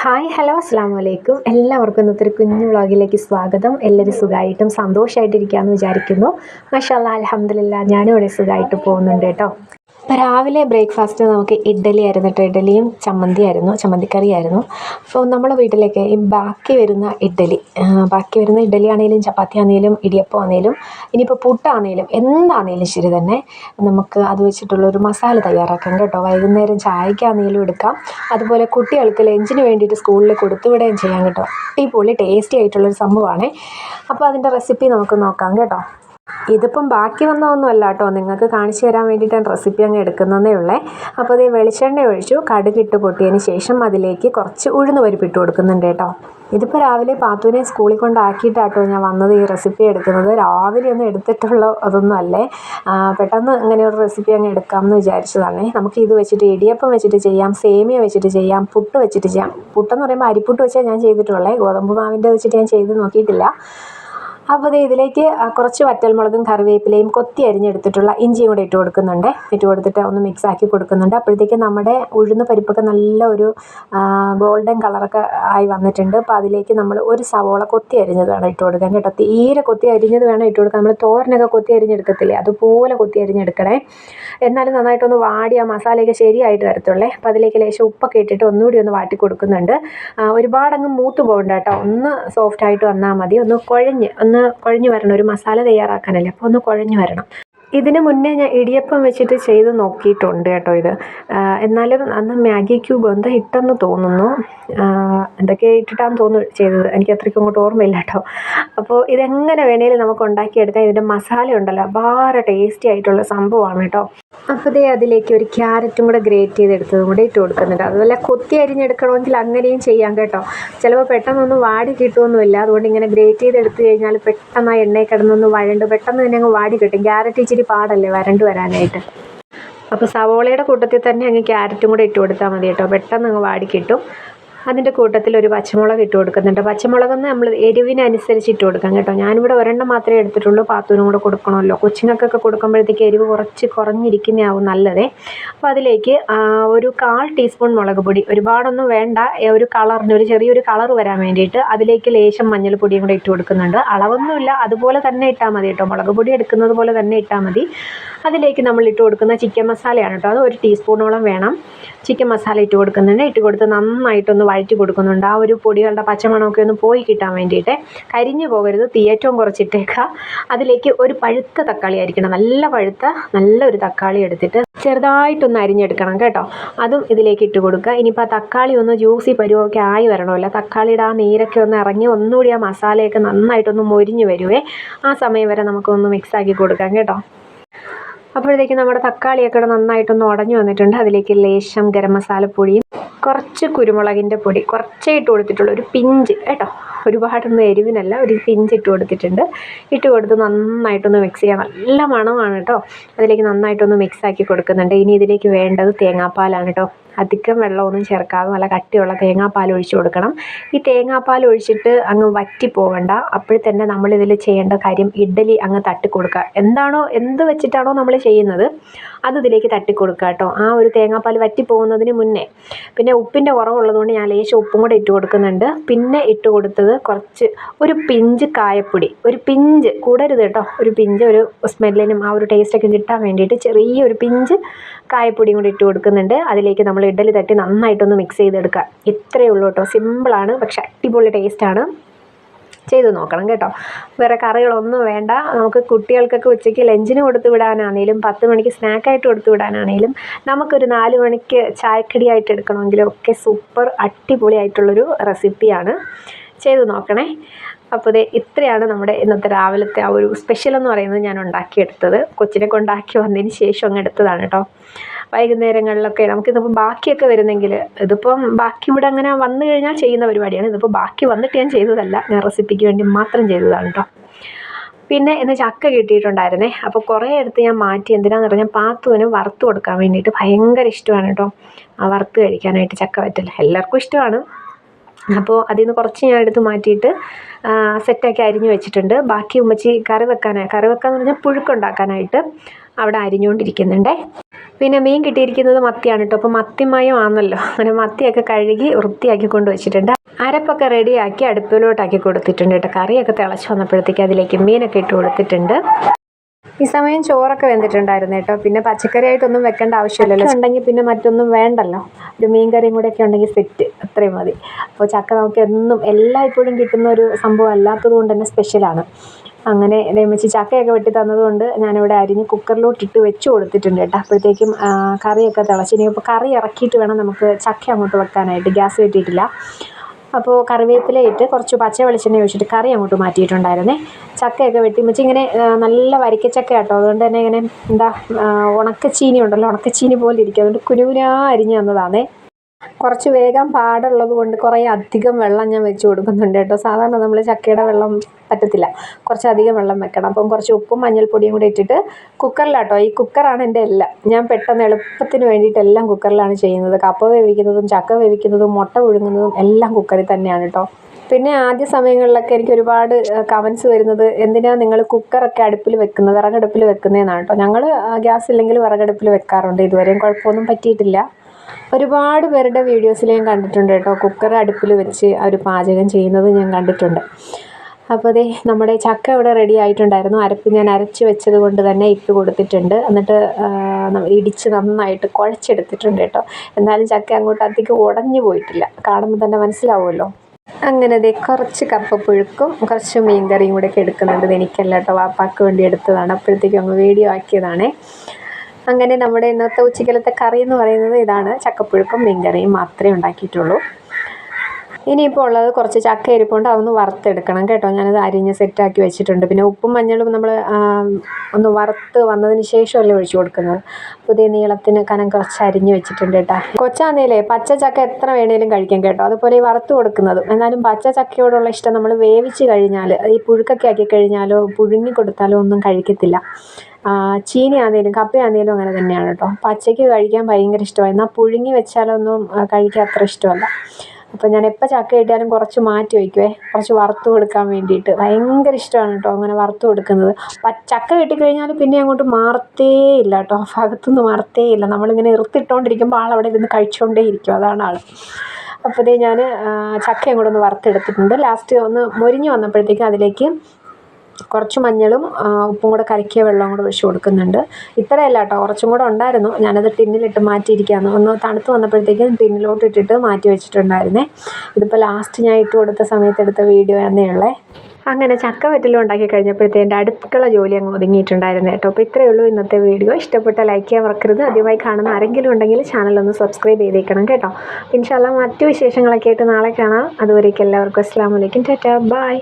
Hi hello അസ്സാം വലൈക്കും എല്ലാവർക്കും ഇന്നത്തെ ഒരു കുഞ്ഞു വ്ളോഗിലേക്ക് സ്വാഗതം. എല്ലാവരും സുഖമായിട്ടും സന്തോഷമായിട്ടിരിക്കുകയെന്ന് വിചാരിക്കുന്നു. മഷാല്ല അലഹമ്മദില്ല ഞാനും ഇവിടെ സുഖമായിട്ട് പോകുന്നുണ്ട് കേട്ടോ. അപ്പോൾ രാവിലെ ബ്രേക്ക്ഫാസ്റ്റ് നമുക്ക് ഇഡ്ഡലി ആയിരുന്നു കേട്ടോ ഇഡ്ഡലിയും ചമ്മന്തി ആയിരുന്നു ചമ്മന്തിക്കറി ആയിരുന്നു അപ്പോൾ നമ്മുടെ വീട്ടിലേക്ക് ഈ ബാക്കി വരുന്ന ഇഡ്ഡലി ബാക്കി വരുന്ന ഇഡ്ഡലി ആണെങ്കിലും ചപ്പാത്തി ആണെങ്കിലും ഇടിയപ്പം ആണെങ്കിലും ഇനിയിപ്പോൾ പുട്ടാണെങ്കിലും എന്താണെങ്കിലും ശരി തന്നെ നമുക്ക് അത് വെച്ചിട്ടുള്ള ഒരു മസാല തയ്യാറാക്കാം കേട്ടോ. വൈകുന്നേരം ചായക്കാണെങ്കിലും എടുക്കാം. അതുപോലെ കുട്ടികൾക്ക് ലഞ്ചിന് വേണ്ടിയിട്ട് സ്കൂളിൽ കൊടുത്തുവിടുകയും ചെയ്യാം കേട്ടോ. അടിപൊളി ടേസ്റ്റി ആയിട്ടുള്ളൊരു സംഭവമാണ് അപ്പോൾ അതിന്റെ റെസിപ്പി നമുക്ക് നോക്കാം കേട്ടോ. ഇതിപ്പം ബാക്കി വന്ന ഒന്നുമല്ല കേട്ടോ നിങ്ങൾക്ക് കാണിച്ചു തരാൻ വേണ്ടിയിട്ട് ഞാൻ റെസിപ്പി അങ്ങ് എടുക്കുന്നതേ ഉള്ളേ. അപ്പോൾ ഇത് വെളിച്ചെണ്ണ ഒഴിച്ചു കടുകിട്ട് പൊട്ടിയതിന് ശേഷം അതിലേക്ക് കുറച്ച് ഉഴുന്ന് പരിപ്പിട്ട് കൊടുക്കുന്നുണ്ട് കേട്ടോ. ഇതിപ്പോൾ രാവിലെ പാത്തുവിനെ സ്കൂളിൽ കൊണ്ടാക്കിയിട്ടാട്ടോ ഞാൻ വന്നത് ഈ റെസിപ്പി എടുക്കുന്നത്. രാവിലെ ഒന്നും എടുത്തിട്ടുള്ള അതൊന്നും അല്ലേ. പെട്ടെന്ന് ഇങ്ങനെ ഒരു റെസിപ്പി അങ്ങ് എടുക്കാമെന്ന് വിചാരിച്ചതാണ്. നമുക്ക് ഇത് വെച്ചിട്ട് ഇടിയപ്പം വെച്ചിട്ട് ചെയ്യാം സേമിയ വെച്ചിട്ട് ചെയ്യാം പുട്ട് വെച്ചിട്ട് ചെയ്യാം. പുട്ടെന്ന് പറയുമ്പോൾ അരിപ്പുട്ട് വെച്ചാൽ ഞാൻ ചെയ്തിട്ടുള്ളേ. ഗോതമ്പ് മാവിന്റെ വെച്ചിട്ട് ഞാൻ ചെയ്ത് നോക്കിയിട്ടില്ല. അപ്പോൾ ഇതിലേക്ക് കുറച്ച് വറ്റൽമുളകും കറിവേപ്പിലയും കൊത്തി അരിഞ്ഞെടുത്തിട്ടുള്ള ഇഞ്ചിയും കൂടെ ഇട്ട് കൊടുക്കുന്നുണ്ട്. ഇട്ട് കൊടുത്തിട്ട് ഒന്ന് മിക്സ് ആക്കി കൊടുക്കുന്നുണ്ട്. അപ്പോഴത്തേക്ക് നമ്മുടെ ഉഴുന്ന് പരിപ്പൊക്കെ നല്ല ഒരു ഗോൾഡൻ കളറൊക്കെ ആയി വന്നിട്ടുണ്ട്. അപ്പോൾ അതിലേക്ക് നമ്മൾ ഒരു സവോള കൊത്തി അരിഞ്ഞത് വേണം ഇട്ട് കൊടുക്കാൻ കേട്ടോ. തീരെ കൊത്തി അരിഞ്ഞത് വേണം ഇട്ട് കൊടുക്കാൻ. നമ്മൾ തോരനൊക്കെ കൊത്തി അരിഞ്ഞെടുക്കത്തില്ലേ? അതുപോലെ കൊത്തി അരിഞ്ഞെടുക്കണേ. എന്നാലും നന്നായിട്ടൊന്ന് വാടി ആ മസാലയൊക്കെ ശരിയായിട്ട് വരത്തുള്ളേ. അപ്പോൾ അതിലേക്ക് ലേശം ഉപ്പൊക്കെ ഇട്ടിട്ട് ഒന്നുകൂടി ഒന്ന് വാട്ടി കൊടുക്കുന്നുണ്ട്. ഒരുപാടങ്ങ് മൂത്ത് പോകണ്ട കേട്ടോ. ഒന്ന് സോഫ്റ്റായിട്ട് വന്നാൽ മതി. ഒന്ന് കുഴഞ്ഞ് ഒന്ന് കുഴഞ്ഞ് വരണം ഒരു മസാല തയ്യാറാക്കാനല്ലേ? അപ്പോൾ ഒന്ന് കുഴഞ്ഞു വരണം. ഇതിന് മുന്നേ ഞാൻ ഇടിയപ്പം വെച്ചിട്ട് ചെയ്ത് നോക്കിയിട്ടുണ്ട് കേട്ടോ ഇത്. എന്നാലും അന്ന് മാഗി ക്യൂബ് എന്താ ഇട്ടെന്ന് തോന്നുന്നു. എന്തൊക്കെ ഇട്ടിട്ടാന്ന് തോന്നുന്നു ചെയ്തത്. എനിക്ക് അത്രയ്ക്കും അങ്ങോട്ട് ഓർമ്മയില്ല കേട്ടോ. അപ്പോൾ ഇതെങ്ങനെ വേണേലും നമുക്ക് ഉണ്ടാക്കിയെടുക്കാം. ഇതിന്റെ മസാല ഉണ്ടല്ലോ. അപാര ടേസ്റ്റി ആയിട്ടുള്ള സംഭവമാണ് കേട്ടോ. അപ്പോൾ ദേ അതിലേക്ക് ഒരു ക്യാരറ്റും കൂടെ ഗ്രേറ്റ് ചെയ്തെടുത്തതും കൂടെ ഇട്ട് കൊടുക്കുന്നുണ്ട്. അതുപോലെ കൊത്തി അരിഞ്ഞെടുക്കണമെങ്കിൽ അങ്ങനെയും ചെയ്യാം കേട്ടോ. ചിലപ്പോൾ പെട്ടെന്നൊന്നും വാടി കിട്ടുമൊന്നുമില്ല അതുകൊണ്ട് ഇങ്ങനെ ഗ്രേറ്റ് ചെയ്തെടുത്ത് കഴിഞ്ഞാൽ പെട്ടെന്ന് ആ എണ്ണയിൽ കിടന്നൊന്ന് വഴണ്ട് പെട്ടെന്ന് തന്നെ അങ്ങ് വാടി കിട്ടും. ക്യാരറ്റ് ഇച്ചിരി പാടല്ലേ വരണ്ട് വരാനായിട്ട്. അപ്പോൾ സവോളയുടെ കൂട്ടത്തിൽ തന്നെ അങ്ങ് ക്യാരറ്റും കൂടെ ഇട്ട് കൊടുത്താൽ മതി കേട്ടോ. പെട്ടെന്ന് അങ്ങ് വാടി കിട്ടും. അതിന്റെ കൂട്ടത്തിൽ ഒരു പച്ചമുളക് ഇട്ട് കൊടുക്കുന്നുണ്ട്. പച്ചമുളകൊന്ന് നമ്മൾ എരിവിനനുസരിച്ച് ഇട്ട് കൊടുക്കാം കേട്ടോ. ഞാനിവിടെ ഒരെണ്ണം മാത്രമേ എടുത്തിട്ടുള്ളൂ. പാത്തൂനും കൂടെ കൊടുക്കണമല്ലോ. കൊച്ചുങ്ങൾക്കൊക്കെ കൊടുക്കുമ്പോഴത്തേക്ക് എരിവ് കുറച്ച് കുറഞ്ഞിരിക്കുന്നതാവും നല്ലതേ. അപ്പോൾ അതിലേക്ക് ഒരു കാൽ ടീസ്പൂൺ മുളക് പൊടി. ഒരുപാടൊന്നും വേണ്ട. ഒരു കളറിന് ഒരു ചെറിയൊരു കളർ വരാൻ വേണ്ടിയിട്ട് അതിലേക്ക് ലേശം മഞ്ഞൾപ്പൊടിയും കൂടെ ഇട്ട് കൊടുക്കുന്നുണ്ട്. അളവൊന്നുമില്ല. അതുപോലെ തന്നെ ഇട്ടാൽ മതി കേട്ടോ. മുളക് പൊടി എടുക്കുന്നത് പോലെ തന്നെ ഇട്ടാൽ മതി. അതിലേക്ക് നമ്മൾ ഇട്ട് കൊടുക്കുന്ന ചിക്കൻ മസാലയാണ് കേട്ടോ. അത് ഒരു ടീസ്പൂണോളം വേണം. ചിക്കൻ മസാല ഇട്ട് കൊടുക്കുന്നുണ്ട്. ഇട്ട് കൊടുത്ത് നന്നായിട്ടൊന്ന് വഴറ്റി കൊടുക്കുന്നുണ്ട്. ആ ഒരു പൊടികളുടെ പച്ചമണമൊക്കെ ഒന്ന് പോയി കിട്ടാൻ വേണ്ടിയിട്ട് കരിഞ്ഞു പോകരുത്. തീ ഏറ്റവും കുറച്ചിട്ടേക്കുക അതിലേക്ക് ഒരു പഴുത്ത തക്കാളി ആയിരിക്കണം നല്ല പഴുത്ത നല്ലൊരു തക്കാളി എടുത്തിട്ട് ചെറുതായിട്ടൊന്ന് അരിഞ്ഞെടുക്കണം കേട്ടോ. അതും ഇതിലേക്ക് ഇട്ട് കൊടുക്കുക. ഇനിയിപ്പോൾ ആ തക്കാളി ഒന്ന് ജ്യൂസി പരുവമൊക്കെ ആയി വരണമല്ലോ. തക്കാളിയുടെ ആ നീരൊക്കെ ഒന്ന് ഇറങ്ങി ഒന്നുകൂടി ആ മസാലയൊക്കെ നന്നായിട്ടൊന്ന് മൊരിഞ്ഞ് വരുവേ. ആ സമയം വരെ നമുക്കൊന്ന് മിക്സാക്കി കൊടുക്കാം കേട്ടോ. അപ്പോഴത്തേക്ക് നമ്മുടെ തക്കാളിയൊക്കെ നന്നായിട്ടൊന്ന് ഉടഞ്ഞു വന്നിട്ടുണ്ട്. അതിലേക്ക് ലേശം ഗരം മസാലപ്പൊടിയും കുറച്ച് കുരുമുളകിന്റെ പൊടി കുറച്ചേ ഇട്ട് കൊടുത്തിട്ടുള്ളൂ. ഒരു പിഞ്ച് കേട്ടോ? ഒരുപാടൊന്നും എരിവിനല്ല ഒരു പിഞ്ച് ഇട്ട് കൊടുത്തിട്ടുണ്ട്. ഇട്ട് കൊടുത്ത് നന്നായിട്ടൊന്ന് മിക്സ് ചെയ്യാം. നല്ല മണമാണ് കേട്ടോ അതിലേക്ക് നന്നായിട്ടൊന്ന് മിക്സ് ആക്കി കൊടുക്കുന്നുണ്ട്. ഇനി ഇതിലേക്ക് വേണ്ടത് തേങ്ങാപ്പാലാണ് കേട്ടോ അധികം വെള്ളമൊന്നും ചേർക്കാതെ നല്ല കട്ടിയുള്ള തേങ്ങാപ്പാൽ ഒഴിച്ചു കൊടുക്കണം. ഈ തേങ്ങാപ്പാൽ ഒഴിച്ചിട്ട് അങ്ങ് വറ്റി പോകണ്ട അപ്പോഴത്തന്നെ തന്നെ നമ്മളിതിൽ ചെയ്യേണ്ട കാര്യം ഇഡ്ഡലി അങ്ങ് തട്ടി കൊടുക്കുക എന്താണോ എന്ത് വെച്ചിട്ടാണോ നമ്മൾ ചെയ്യുന്നത് അത് ഇതിലേക്ക് തട്ടി കൊടുക്കുക കേട്ടോ ആ ഒരു തേങ്ങാപ്പാൽ വറ്റി പോകുന്നതിന് മുന്നേ. പിന്നെ ഉപ്പിന്റെ കുറവുള്ളതുകൊണ്ട് ഞാൻ ലേശം ഉപ്പും കൂടെ ഇട്ട് കൊടുക്കുന്നുണ്ട്. പിന്നെ ഇട്ട് കൊടുത്തത് കുറച്ച് ഒരു പിഞ്ച് കായപ്പൊടി ഒരു പിഞ്ച് കൂടരുത് കേട്ടോ. ഒരു പിഞ്ച് ഒരു സ്മെല്ലിനും ആ ഒരു ടേസ്റ്റൊക്കെ കിട്ടാൻ വേണ്ടിയിട്ട് ചെറിയൊരു പിഞ്ച് കായപ്പൊടിയും കൂടി ഇട്ട് കൊടുക്കുന്നുണ്ട്. അതിലേക്ക് നമ്മൾ ഇഡലി തട്ടി നന്നായിട്ടൊന്ന് മിക്സ് ചെയ്തെടുക്കുക. ഇത്രയേ ഉള്ളൂ കേട്ടോ. സിമ്പിളാണ് പക്ഷെ അടിപൊളി ടേസ്റ്റാണ് ചെയ്ത് നോക്കണം കേട്ടോ. വേറെ കറികളൊന്നും വേണ്ട. നമുക്ക് കുട്ടികൾക്കൊക്കെ ഉച്ചയ്ക്ക് ലഞ്ചിന് കൊടുത്തു വിടാനാണേലും പത്ത് മണിക്ക് സ്നാക്കായിട്ട് കൊടുത്തു വിടാനാണേലും നമുക്കൊരു നാല് മണിക്ക് ചായക്കടിയായിട്ട് എടുക്കണമെങ്കിലും ഒക്കെ സൂപ്പർ അടിപൊളിയായിട്ടുള്ളൊരു റെസിപ്പിയാണ് ചെയ്ത് നോക്കണേ. അപ്പോൾ ദേ ഇത്രയാണ് നമ്മുടെ ഇന്നത്തെ രാവിലത്തെ ആ ഒരു സ്പെഷ്യൽ എന്ന് പറയുന്നത് ഞാൻ ഉണ്ടാക്കിയെടുത്തത്. കൊച്ചിനെ കൊണ്ടാക്കി വന്നതിന് ശേഷം അങ്ങ് എടുത്തതാണ് കേട്ടോ. വൈകുന്നേരങ്ങളിലൊക്കെ നമുക്കിതിപ്പോൾ ബാക്കിയൊക്കെ വരുന്നെങ്കിൽ ഇതിപ്പം ബാക്കി ഇവിടെ അങ്ങനെ വന്നു കഴിഞ്ഞാൽ ചെയ്യുന്ന പരിപാടിയാണ്. ഇതിപ്പോൾ ബാക്കി വന്നിട്ട് ഞാൻ ചെയ്തതല്ല. ഞാൻ റെസിപ്പിക്ക് വേണ്ടി മാത്രം ചെയ്തതാണ് കേട്ടോ. പിന്നെ ഇന്ന് ചക്ക കിട്ടിയിട്ടുണ്ടായിരുന്നേ. അപ്പോൾ കുറേ എടുത്ത് ഞാൻ മാറ്റി എന്തിനാന്ന് പറഞ്ഞാൽ പാത്തുവിന് വറുത്ത് കൊടുക്കാൻ വേണ്ടിയിട്ട് ഭയങ്കര ഇഷ്ടമാണ് കേട്ടോ. ആ വറുത്ത് കഴിക്കാനായിട്ട് ചക്ക പറ്റില്ല എല്ലാവർക്കും ഇഷ്ടമാണ്. അപ്പോൾ അതിൽ നിന്ന് കുറച്ച് ഞാൻ എടുത്ത് മാറ്റിയിട്ട് സെറ്റാക്കി അരിഞ്ഞു വെച്ചിട്ടുണ്ട്. ബാക്കി ഉമ്മച്ചി കറി വെക്കാനായി കറി വെക്കാന്ന് പറഞ്ഞാൽ പുഴുക്കുണ്ടാക്കാനായിട്ട് അവിടെ അരിഞ്ഞുകൊണ്ടിരിക്കുന്നുണ്ടേ പിന്നെ മീൻ കിട്ടിയിരിക്കുന്നത് മത്തിയാണ് കേട്ടോ അപ്പോൾ മത്തിമയം ആണല്ലോ അങ്ങനെ മത്തിയൊക്കെ കഴുകി വൃത്തിയാക്കി കൊണ്ട് വെച്ചിട്ടുണ്ട്. അരപ്പൊക്കെ റെഡിയാക്കി അടുപ്പിലോട്ടാക്കി കൊടുത്തിട്ടുണ്ട് കേട്ടോ കറിയൊക്കെ തിളച്ച് വന്നപ്പോഴത്തേക്ക് അതിലേക്ക് മീനൊക്കെ ഇട്ട് കൊടുത്തിട്ടുണ്ട്. ഈ സമയം ചോറൊക്കെ വെന്തിട്ടുണ്ടായിരുന്നു കേട്ടോ. പിന്നെ പച്ചക്കറിയായിട്ടൊന്നും വെക്കേണ്ട ആവശ്യമില്ലല്ലോ. ഉണ്ടെങ്കിൽ പിന്നെ മറ്റൊന്നും വേണ്ടല്ലോ. ഒരു മീൻ കറിയും കൂടെ ഒക്കെ ഉണ്ടെങ്കിൽ സെറ്റ്. അത്രയും മതി. അപ്പോൾ ചക്ക നമുക്ക് എന്നും എല്ലായ്പ്പോഴും കിട്ടുന്ന ഒരു സംഭവം അല്ലാത്തത് കൊണ്ട് തന്നെ സ്പെഷ്യലാണ് അങ്ങനെ രമച്ചി ചക്കയൊക്കെ വെട്ടി തന്നതുകൊണ്ട് ഞാനിവിടെ അരിഞ്ഞ് കുക്കറിലോട്ട് ഇട്ട് വെച്ച് കൊടുത്തിട്ടുണ്ട് കേട്ടോ. അപ്പോഴത്തേക്കും കറിയൊക്കെ തിളച്ച് ഇനിയിപ്പോൾ കറി ഇറക്കിയിട്ട് വേണം നമുക്ക് ചക്ക അങ്ങോട്ട് വെക്കാനായിട്ട്. ഗ്യാസ് കിട്ടിയിട്ടില്ല. അപ്പോൾ കറിവേപ്പില ഇട്ട് കുറച്ച് പച്ച വെളിച്ചെണ്ണ ഒഴിച്ചിട്ട് കറി അങ്ങോട്ട് മാറ്റിയിട്ടുണ്ടായിരുന്നേ. ചക്കയൊക്കെ വെട്ടി വെച്ച് ഇങ്ങനെ നല്ല വരിക്കച്ചക്ക കേട്ടോ അതുകൊണ്ട് തന്നെ ഇങ്ങനെ എന്താ ഉണക്ക ഉണക്കച്ചീനി ഉണ്ടല്ലോ ഉണക്കച്ചീനി പോലെ ഇരിക്കും. അതുകൊണ്ട് കുനുകുനാ അരിഞ്ഞു തന്നതാണേ. കുറച്ച് വേഗം പാടുള്ളത് കൊണ്ട് കുറേ അധികം വെള്ളം ഞാൻ വെച്ച് കൊടുക്കുന്നുണ്ട് കേട്ടോ. സാധാരണ നമ്മൾ ചക്കയുടെ വെള്ളം പറ്റത്തില്ല. കുറച്ചധികം വെള്ളം വെക്കണം. അപ്പം കുറച്ച് ഉപ്പും മഞ്ഞൾപ്പൊടിയും കൂടി ഇട്ടിട്ട് കുക്കറിലാട്ടോ. ഈ കുക്കറാണ് എന്റെ എല്ലാം. ഞാൻ പെട്ടെന്ന് എളുപ്പത്തിന് വേണ്ടിയിട്ട് എല്ലാം കുക്കറിലാണ് ചെയ്യുന്നത്. കപ്പ വേവിക്കുന്നതും ചക്ക വേവിക്കുന്നതും മുട്ട പുഴുങ്ങുന്നതും എല്ലാം കുക്കറിൽ തന്നെയാണ് കേട്ടോ. പിന്നെ ആദ്യ സമയങ്ങളിലൊക്കെ എനിക്ക് ഒരുപാട് കമൻസ് വരുന്നത് എന്തിനാ നിങ്ങൾ കുക്കറൊക്കെ അടുപ്പിൽ വെക്കുന്നത് വിറകടുപ്പിൽ വെക്കുന്നതെന്നാണ് കേട്ടോ. ഞങ്ങൾ ഗ്യാസ് ഇല്ലെങ്കിൽ വിറകടുപ്പിൽ വെക്കാറുണ്ട് ഇതുവരെയും. കുഴപ്പമൊന്നും പറ്റിയിട്ടില്ല. ഒരുപാട് പേരുടെ വീഡിയോസിൽ ഞാൻ കണ്ടിട്ടുണ്ട് കേട്ടോ. കുക്കർ അടുപ്പിൽ വെച്ച് അവർ പാചകം ചെയ്യുന്നത് ഞാൻ കണ്ടിട്ടുണ്ട്. അപ്പോൾ ദേ നമ്മുടെ ചക്ക ഇവിടെ റെഡി ആയിട്ടുണ്ടായിരുന്നു. അരപ്പ് ഞാൻ അരച്ച് വെച്ചത് കൊണ്ട് തന്നെ ഇട്ട് കൊടുത്തിട്ടുണ്ട്. എന്നിട്ട് ഇടിച്ച് നന്നായിട്ട് കുഴച്ചെടുത്തിട്ടുണ്ട് കേട്ടോ. എന്നാലും ചക്ക അങ്ങോട്ട് അധികം ഉടഞ്ഞു പോയിട്ടില്ല. കാണുമ്പോൾ തന്നെ മനസ്സിലാവുമല്ലോ. അങ്ങനെ ദേ കുറച്ച് കപ്പപ്പുഴുക്കും കുറച്ച് മീൻ കറിയും ഒക്കെ എടുക്കുന്നുണ്ട് എനിക്കല്ല കേട്ടോ വാപ്പാക്ക് വേണ്ടി എടുത്തതാണ്. അപ്പോഴത്തേക്കും അങ്ങ് വീഡിയോ ആക്കിയതാണേ. അങ്ങനെ നമ്മുടെ ഇന്നത്തെ ഉച്ചക്കലത്തെ കറി എന്ന് പറയുന്നത് ഇതാണ്. ചക്കപ്പുഴുക്കും മീൻകറിയും മാത്രമേ ഉണ്ടാക്കിയിട്ടുള്ളൂ. ഇനിയിപ്പോൾ ഉള്ളത് കുറച്ച് ചക്ക ഇരിപ്പുണ്ട് അതൊന്ന് വറുത്തെടുക്കണം കേട്ടോ. ഞാനത് അരിഞ്ഞ് സെറ്റാക്കി വെച്ചിട്ടുണ്ട്. പിന്നെ ഉപ്പും മഞ്ഞളും നമ്മൾ ഒന്ന് വറുത്ത് വന്നതിന് ശേഷമല്ലേ ഒഴിച്ചു കൊടുക്കുന്നത്. പുതിയ നീളത്തിന് കനം കുറച്ച് അരിഞ്ഞ് വെച്ചിട്ടുണ്ട് കേട്ടോ. കൊച്ചാന്നേലേ പച്ച ചക്ക എത്ര വേണേലും കഴിക്കാം കേട്ടോ. അതുപോലെ ഈ വറുത്ത് കൊടുക്കുന്നത്. എന്നാലും പച്ച ചക്കയോടുള്ള ഇഷ്ടം നമ്മൾ വേവിച്ച് കഴിഞ്ഞാൽ ഈ പുഴുക്കൊക്കെ ആക്കി കഴിഞ്ഞാലോ പുഴുങ്ങി കൊടുത്താലോ ഒന്നും കഴിക്കത്തില്ല. ചീനി കപ്പയാണെങ്കിലും അങ്ങനെ തന്നെയാണ് കേട്ടോ. പച്ചയ്ക്ക് കഴിക്കാൻ ഭയങ്കര ഇഷ്ടമാണ്. എന്നാൽ പുഴുങ്ങി വെച്ചാലൊന്നും കഴിക്കാൻ അത്ര ഇഷ്ടമല്ല. അപ്പോൾ ഞാൻ എപ്പോൾ ചക്ക കിട്ടിയാലും കുറച്ച് മാറ്റി വയ്ക്കുവേ. കുറച്ച് വറുത്ത് കൊടുക്കാൻ വേണ്ടിയിട്ട്. ഭയങ്കര ഇഷ്ടമാണ് കേട്ടോ അങ്ങനെ വറുത്ത് കൊടുക്കുന്നത്. ചക്ക കിട്ടിക്കഴിഞ്ഞാൽ പിന്നെ അങ്ങോട്ട് മാറത്തേ ഇല്ല കേട്ടോ. ഭാഗത്തുനിന്ന് മാറത്തേ ഇല്ല. നമ്മളിങ്ങനെ ഇറുത്തിട്ടോണ്ടിരിക്കുമ്പോൾ ആൾ അവിടെ ഇരുന്ന് കഴിച്ചുകൊണ്ടേ ഇരിക്കും അതാണ് ആൾ അപ്പോൾ ഞാൻ ചക്കയും കൂടെ ഒന്ന് വറുത്തെടുത്തിട്ടുണ്ട്. ലാസ്റ്റ് ഒന്ന് മൊരിഞ്ഞ് വന്നപ്പോഴത്തേക്കും അതിലേക്ക് കുറച്ച് മഞ്ഞളും ഉപ്പും കൂടെ കലക്കിയ വെള്ളവും കൂടെ ഒഴിച്ച് കൊടുക്കുന്നുണ്ട്. ഇത്രയല്ല കേട്ടോ കുറച്ചും കൂടെ ഉണ്ടായിരുന്നു. ഞാനത് ടിന്നിലിട്ട് മാറ്റിയിരിക്കുകയാണ്. ഒന്ന് തണുത്ത് വന്നപ്പോഴത്തേക്കും ടിന്നിലോട്ട് ഇട്ടിട്ട് മാറ്റി വെച്ചിട്ടുണ്ടായിരുന്നേ. ഇതിപ്പോൾ ലാസ്റ്റ് ഞാൻ ഇട്ട് കൊടുത്ത സമയത്ത് എടുത്ത വീഡിയോ എന്നേ ഉള്ളേ. അങ്ങനെ ചക്ക ഉണ്ടാക്കി കഴിഞ്ഞപ്പോഴത്തേ എന്റെ അടുക്കള ജോലി അങ്ങ് ഒതുങ്ങിയിട്ടുണ്ടായിരുന്നു കേട്ടോ. അപ്പോൾ ഇത്രയേ ഉള്ളൂ ഇന്നത്തെ വീഡിയോ ഇഷ്ടപ്പെട്ട ലൈക്ക് ചെയ്യാൻ മറക്കരുത്. ആദ്യമായി കാണുന്ന ആരെങ്കിലും ഉണ്ടെങ്കിൽ ചാനൽ ഒന്ന് സബ്സ്ക്രൈബ് ചെയ്തേക്കണം കേട്ടോ. ഇൻഷാല്ല മറ്റു വിശേഷങ്ങളൊക്കെ ആയിട്ട് നാളെ കാണാം. അതുവരേക്കും എല്ലാവർക്കും അസ്സാം വലൈക്കും ടാറ്റാ. ബൈ